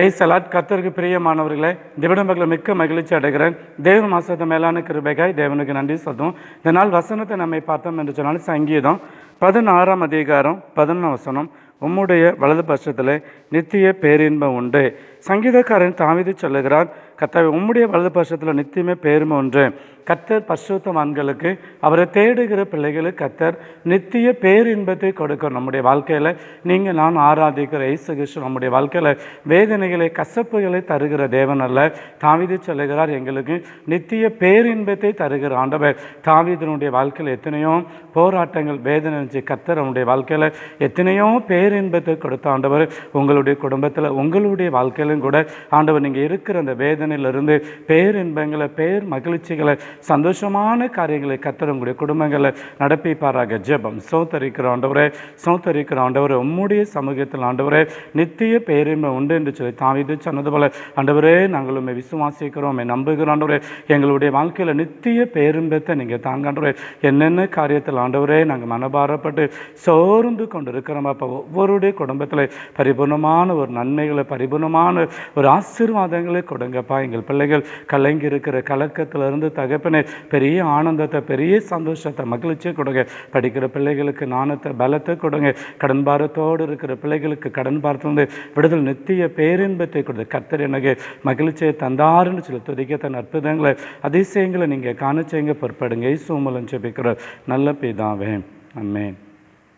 Salad கத்தருக்கு பிரியமானவர்களே திவிடம்பர்களை மிக்க மகிழ்ச்சி அடைகிறேன். தேவன் மாசத்தை மேலான கிருபைகாய் தேவனுக்கு நன்றி சொல்லுவோம் இந்த நாள் வசனத்தை நம்மை பார்த்தோம் என்று சொன்னால் சங்கீதம் பதினாறாம் அதிகாரம் பதினொன்று வசனம். உம்முடைய வலது பட்சத்தில் நித்திய பேரின்பம் உண்டு. சங்கீதக்காரன் தாவிது சொல்லுகிறார் கத்தாவை உம்முடைய வலது பட்சத்தில் நித்தியமே பேருமை ஒன்று. கத்தர் பரிசுத்தவான்களுக்கு அவரை தேடுகிற பிள்ளைகளுக்கு கத்தர் நித்திய பேரின்பத்தை கொடுக்கும் நம்முடைய வாழ்க்கையில். நீங்கள் நான் ஆராதிக்கிற இயேசு கிருஷ்ணன் நம்முடைய வாழ்க்கையில் வேதனைகளை கசப்புகளை தருகிற தேவன் அல்ல. தாவிது சொல்லுகிறார் எங்களுக்கு நித்திய பேரின்பத்தை தருகிற ஆண்டவர். தாவிதனுடைய வாழ்க்கையில் எத்தனையோ போராட்டங்கள் வேதனை இருந்துச்சு. கத்தர் அவனுடைய வாழ்க்கையில் எத்தனையோ பேரின்பத்தை கொடுத்த ஆண்டவர். உங்களுடைய குடும்பத்தில் உங்களுடைய வாழ்க்கையில் இருந்தும் கூட ஆண்டவர் நீங்கள் இருக்கிற அந்த வேதனையிலிருந்து பேரின்பங்களை பேர் மகிழ்ச்சிகளை சந்தோஷமான காரியங்களை கர்த்தர் உங்களுடைய குடும்பங்களில் நடப்பிப்பாராக. ஜெபம். சோத்தரிக்கிற ஆண்டவரே சோத்தரிக்கிற ஆண்டவரே உம்முடைய சமூகத்தில் ஆண்டவரே நித்திய பேரின்மை உண்டு என்று சொல்லி தாவிது சொன்னது போல ஆண்டவரே நாங்கள் உண்மை விசுவாசிக்கிறோம். உம்மை நம்புகிறோம் ஆண்டவரே எங்களுடைய வாழ்க்கையில் நித்திய பேரின்பத்தை நீங்கள் தாங்க ஆண்டவரே. என்னென்ன காரியத்தில் ஆண்டவரே நாங்கள் மனபாரப்பட்டு சோர்ந்து கொண்டு இருக்கிறோம் அப்போ. ஒவ்வொருடைய குடும்பத்தில் பரிபூர்ணமான ஒரு நன்மைகளை பரிபூர்ணமான ஒரு ஆசீர்வாதங்களை கொடுங்கப்பா. எங்கள் பிள்ளைகள் கலங்கி இருக்கிற கலக்கத்திலிருந்து தகப்பனே பெரிய ஆனந்தத்தை பெரிய சந்தோஷத்தை மகிழ்ச்சியை கொடுங்க. படிக்கிற பிள்ளைகளுக்கு நாணத்தை பலத்தை கொடுங்க. கடன் பாரத்தோடு இருக்கிற பிள்ளைகளுக்கு கடன் பாரத்திலிருந்து விடுதல் நித்திய பேரின்பத்தை கொடுத்து கர்த்தர் எனக்கு மகிழ்ச்சியை தந்தாருன்னு சொல்லி துதிக்கத்தன் அற்புதங்களை அதிசயங்களை நீங்கள் காணச்சேங்க பொறுப்படுங்க. இயேசு மூலம் நல்ல பிதாவே. அம்மேன்